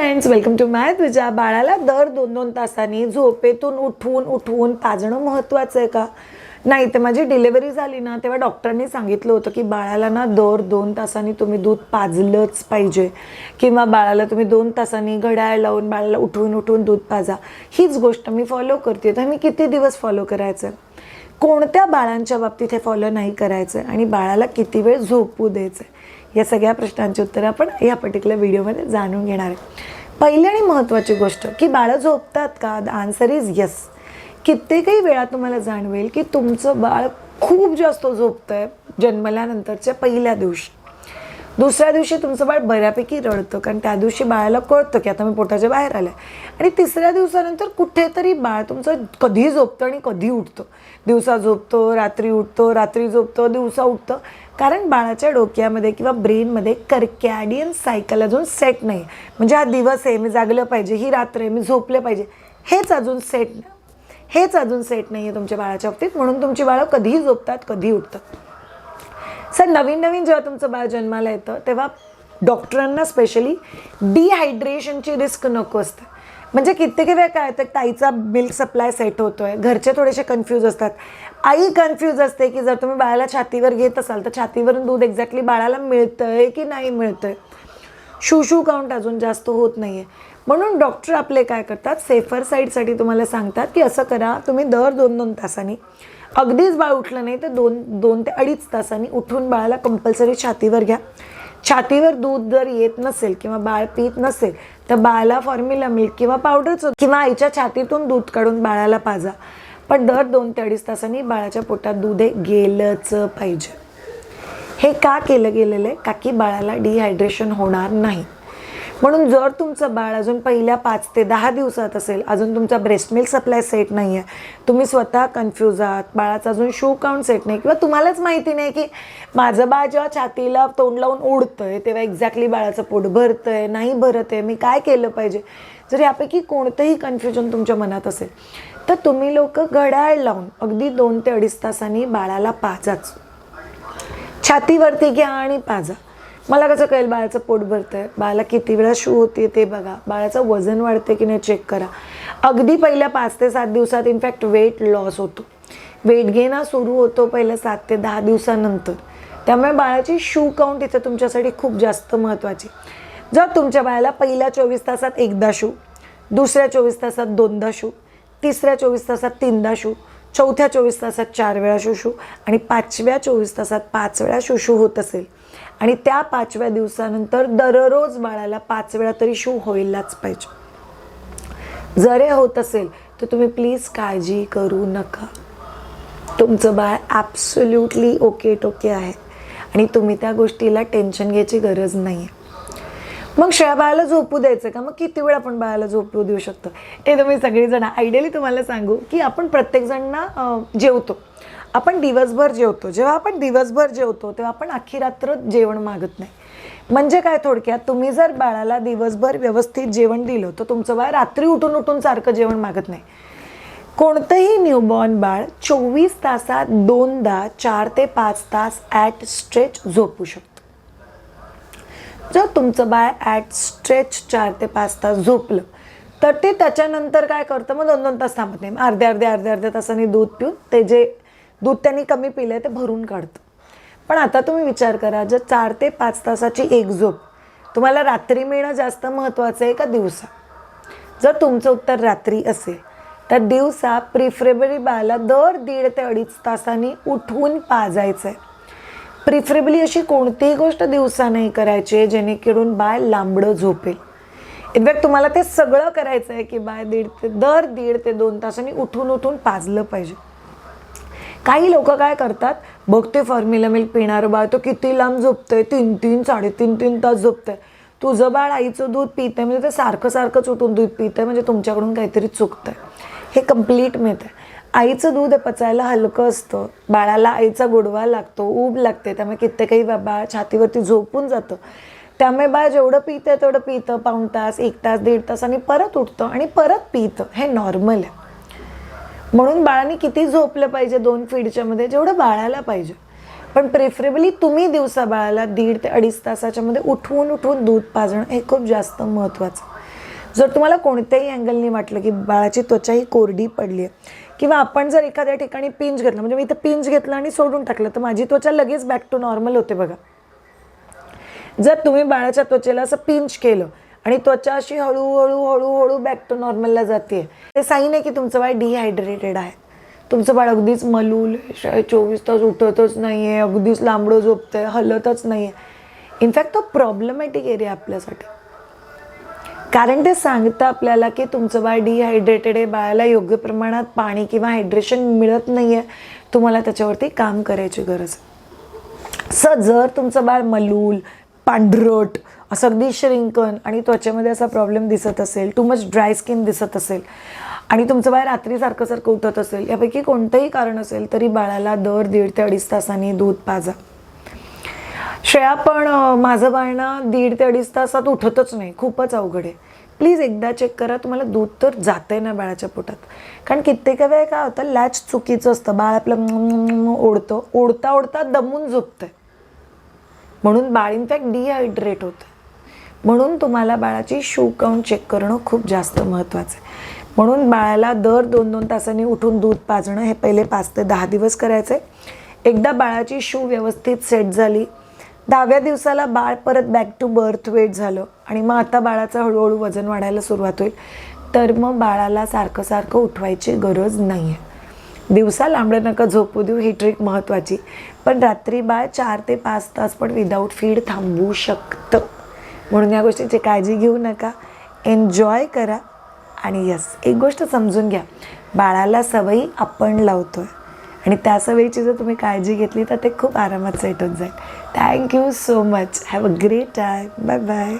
Friends welcome to माय तुझ्या बाळाला दर दोन दोन तासांनी झोपेतून उठवून उठवून पाजणं महत्त्वाचं आहे का? नाही तर माझी डिलेवरी झाली ना तेव्हा डॉक्टरांनी सांगितलं होतं की बाळाला ना दर दोन तासांनी तुम्ही दूध पाजलंच पाहिजे. किंवा बाळाला तुम्ही दोन तासांनी घड्याळ लावून बाळाला उठवून उठवून दूध पाजा. हीच गोष्ट मी फॉलो करते. तर मी किती दिवस फॉलो करायचं? कोणत्या बाळांच्या बाबतीत हे फॉलो नाही करायचं आणि बाळाला किती वेळ झोपू द्यायचं या सगळ्या प्रश्नांची उत्तरं आपण या पर्टिक्युलर व्हिडिओमध्ये जाणून घेणार आहे. पहिली आणि महत्त्वाची गोष्ट की बाळं झोपतात का? द आन्सर इज येस कित्येकही वेळा तुम्हाला जाणवेल की तुमचं बाळ खूप जास्त झोपतं आहे जन्मल्यानंतरच्या पहिल्या दिवशी. दुसऱ्या दिवशी तुमचं बाळ बऱ्यापैकी रडतं कारण त्या दिवशी बाळाला कळतं की आता मी पोटाच्या बाहेर आलं. आणि तिसऱ्या दिवसानंतर कुठेतरी बाळ तुमचं कधी झोपतं आणि कधी उठतं. दिवसा झोपतो रात्री उठतो रात्री झोपतो दिवसा उठतं. कारण बाळाच्या डोक्यामध्ये किंवा ब्रेनमध्ये कर्कॅडियन सायकल अजून सेट नाही. म्हणजे हा दिवस आहे मी जागलं पाहिजे ही रात्र आहे मी झोपलं पाहिजे. हेच अजून सेट हेच अजून सेट नाही आहे तुमच्या बाळाच्या बाबतीत. म्हणून तुमची बाळं कधीही झोपतात कधीही उठतात. सर नवीन नवीन जेव्हा तुमचं बाळ जन्माला येतं तेव्हा डॉक्टरांना स्पेशली डिहायड्रेशनची रिस्क नको असते. म्हणजे कित्येक वेळा काय होतं ताईचा मिल्क सप्लाय सेट होतोय घरचे थोडेसे कन्फ्यूज असतात. आई कन्फ्यूज असते की जर तुम्ही बाळाला छातीवर घेत असाल तर छातीवरून दूध एक्झॅक्टली बाळाला मिळतंय की नाही मिळतंय? शू शू काउंट अजून जास्त होत नाही आहे म्हणून डॉक्टर आपले काय करतात? सेफर साईडसाठी तुम्हाला सांगतात की असं करा तुम्ही दर दोन दोन तासांनी अगदीच बाळ उठलं नाही तर दोन दोन ते अडीच तासांनी उठून बाळाला कंपल्सरी छातीवर घ्या. छातीवर दूध जर येत नसेल किंवा बाळ पित नसेल तर बाळाला फॉर्म्युला मिल्क किंवा पावडरचं किंवा आईच्या छातीतून दूध काढून बाळाला पाजा. पण दर दोन ते अडीच तासांनी बाळाच्या पोटात दूध हे गेलंच पाहिजे. हे का केलं गेलेलं आहे? का की बाळाला डिहायड्रेशन होणार नाही? म्हणून जर तुमचं बाळ अजून पहिल्या पाच ते दहा दिवसात असेल अजून तुमचा ब्रेस्ट मिल्क सप्लाय सेट नाही आहे तुम्ही स्वतः कन्फ्यूज आहात बाळाचा अजून शू काउंट सेट नाही किंवा तुम्हालाच माहिती नाही की माझं बाळ जेव्हा छातीला तोंड लावून उडतंय तेव्हा एक्झॅक्टली बाळाचं पोट भरतं आहे नाही भरत आहे मी काय केलं पाहिजे? जर यापैकी कोणतंही कन्फ्युजन तुमच्या मनात असेल तर तुम्ही लोक घड्याळ लावून अगदी दोन ते अडीच तासांनी बाळाला पाजाच. छातीवरती घ्या आणि पाजा. मला कसं कळेल बाळाचं पोट भरतंय? बाळाला किती वेळा शू होते ते बघा. बाळाचं वजन वाढते की नाही चेक करा. अगदी पहिल्या पाच ते सात दिवसात इनफॅक्ट वेट लॉस होतो. वेट गेन हा सुरू होतो पहिल्या सात ते दहा दिवसानंतर. त्यामुळे बाळाची शू काउंट इथे तुमच्यासाठी खूप जास्त महत्त्वाची जर तुमच्या बाळाला पहिल्या चोवीस तासात एकदा शू दुसऱ्या चोवीस तासात दोनदा शू तिसऱ्या चोवीस तासात तीनदा शू चौथ्या चोवीस तासात चार वेळा शुशू आणि पाचव्या चोवीस तासात पाच वेळा शुशू होत असेल आणि त्या पाचव्या दिवसानंतर दररोज बाळाला पाच वेळा तरी शू होईलच पाहिजे. जर हे होत असेल तर तुम्ही प्लीज काळजी करू नका. तुमचं बाळ ॲब्सोल्युटली ओके टोके आहे आणि तुम्ही त्या गोष्टीला टेन्शन घ्यायची गरज नाही आहे मग शेळ्या बाळाला झोपू द्यायचं का? मग किती वेळ आपण बाळाला झोपू देऊ शकतो? हे तुम्ही सगळीजण आयडियली तुम्हाला सांगू की आपण प्रत्येकजण ना जेवतो. आपण दिवसभर जेवतो. जेव्हा आपण दिवसभर जेवतो तेव्हा आपण अख्खी रात्र जेवण मागत नाही. म्हणजे काय थोडक्यात तुम्ही जर बाळाला दिवसभर व्यवस्थित जेवण दिलं तर तुमचं बाळ रात्री उठून उठून सारखं जेवण मागत नाही. कोणतंही न्यूबॉर्न बाळ चोवीस तासात दोनदा चार ते पाच तास ॲट स्ट्रेच झोपू शकतो. जर तुमचं बाळ ॲट स्ट्रेच चार ते पाच तास झोपलं तर ते त्याच्यानंतर काय करतं? मग दोन दोन तास थांबत नाही. अर्ध्या अर्ध्या अर्ध्या अर्ध्या तासांनी दूध पिऊन ते जे दूध त्यांनी कमी पिलं आहे ते भरून काढतं. पण आता तुम्ही विचार करा जर चार ते पाच तासाची एक झोप तुम्हाला रात्री मिळणं जास्त महत्त्वाचं आहे का दिवसा? जर तुमचं उत्तर रात्री असेल तर दिवसा प्रिफरेबली बाळाला दर दीड ते अडीच तासांनी उठवून पाजायचं आहे प्रिफरेबली अशी कोणतीही गोष्ट दिवसा नाही करायची आहे जेणेकरून बाळ लांबडं झोपेल. इनफॅक्ट तुम्हाला ते सगळं करायचं आहे की बाळ दीड ते दर दीड ते दोन तासांनी उठून उठून पाजलं पाहिजे. काही लोक काय करतात बघते फॉर्म्युला मिल्क पिणारं बाळ तो किती लांब झोपतंय तीन तीन साडेतीन तीन तास झोपतंय. तुझं बाळ आईचं दूध पितंय म्हणजे ते सारखं सारखं उठून दूध पितंय म्हणजे तुमच्याकडून काहीतरी चुकतंय. हे कंप्लीट मिळत आहे. आईचं दूध हे पचायला हलकं असतं. बाळाला आईचा गोडवा लागतो ऊब लागते त्यामुळे कित्येकही बा- बाळ छातीवरती झोपून जातं. त्यामुळे बाळ जेवढं पितं तेवढं पितं पाऊण तास एक तास दीड तास आणि परत उठतं आणि परत पितं. हे नॉर्मल आहे. म्हणून बाळाने किती झोपलं पाहिजे दोन फीडच्या मध्ये? जेवढं बाळाला पाहिजे. पण प्रेफरेबली तुम्ही दिवसा बाळाला दीड ते अडीच तासाच्या मध्ये उठवून उठवून दूध पाजणं हे खूप जास्त महत्त्वाचं जर तुम्हाला कोणत्याही अँगलनी वाटलं की बाळाची त्वचा ही कोरडी पडली आहे किंवा आपण जर एखाद्या ठिकाणी पिंच घेतलं म्हणजे मी इथं पिंच घेतलं आणि सोडून टाकलं तर माझी त्वचा लगेच बॅक टू नॉर्मल होते बघा. जर तुम्ही बाळाच्या त्वचेला असं पिंच केलं आणि त्वचा अशी हळूहळू हळूहळू बॅक टू नॉर्मलला जाते. ते साईन आहे की तुमचं बाळ डिहायड्रेटेड आहे. तुमचं बाळ अगदीच मलूल चोवीस तास उठतच नाही आहे अगदीच लांबडं झोपतंय हलतच नाही आहे इनफॅक्ट तो प्रॉब्लेमॅटिक एरिया आपल्यासाठी. कारण ते सांगतं आपल्याला की तुमचं बाळ डिहायड्रेटेड आहे बाळाला योग्य प्रमाणात पाणी किंवा हायड्रेशन मिळत नाही आहे तुम्हाला त्याच्यावरती काम करायची गरज आहे. स जर तुमचं बाळ मलूल पांढरट असं अगदी श्रिंकन आणि त्वचेमध्ये असा प्रॉब्लेम दिसत असेल टू मच ड्राय स्किन दिसत असेल आणि तुमचं बाळ रात्री सारखं सारखं उठत असेल यापैकी कोणतंही कारण असेल तरी बाळाला दर दीड ते अडीच तासांनी दूध पाजा. श्रेया पण माझं बाळ ना दीड ते अडीच तासात उठतच नाही खूपच अवघड आहे. प्लीज एकदा चेक करा तुम्हाला दूध तर जाते ना बाळाच्या पोटात. कारण कित्येक वेळ काय होतं लॅच चुकीचं असतं बाळ आपलं ओढतं ओढता ओढता दमून झोपतंय. म्हणून बाळ इनफॅक्ट डिहायड्रेट होतं. म्हणून तुम्हाला बाळाची शू काउंट चेक करणं खूप जास्त महत्त्वाचं आहे. म्हणून बाळाला दर दोन दोन तासांनी उठून दूध पाजणं हे पहिले पाच ते दहा दिवस करायचं आहे एकदा बाळाची शू व्यवस्थित सेट झाली दहाव्या दिवसाला बाळ परत बॅक टू बर्थ वेट झालं आणि मग आता बाळाचं हळूहळू वजन वाढायला सुरुवात होईल. तर मग बाळाला सारखं सारखं उठवायची गरज नाही आहे दिवसा लांबडं नका झोपू देऊ ही ट्रिक महत्त्वाची पण रात्री बाळ चार ते पाच तास पण विदाऊट फीड थांबवू शकतं. म्हणून या गोष्टीची काळजी घेऊ नका. एन्जॉय करा. आणि यस एक गोष्ट समजून घ्या. बाळाला सवयी आपण लावतो आहे आणि त्या सवयीची जर तुम्ही काळजी घेतली तर ते खूप आरामात सेट होत जाईल. Thank you so much have a great time bye bye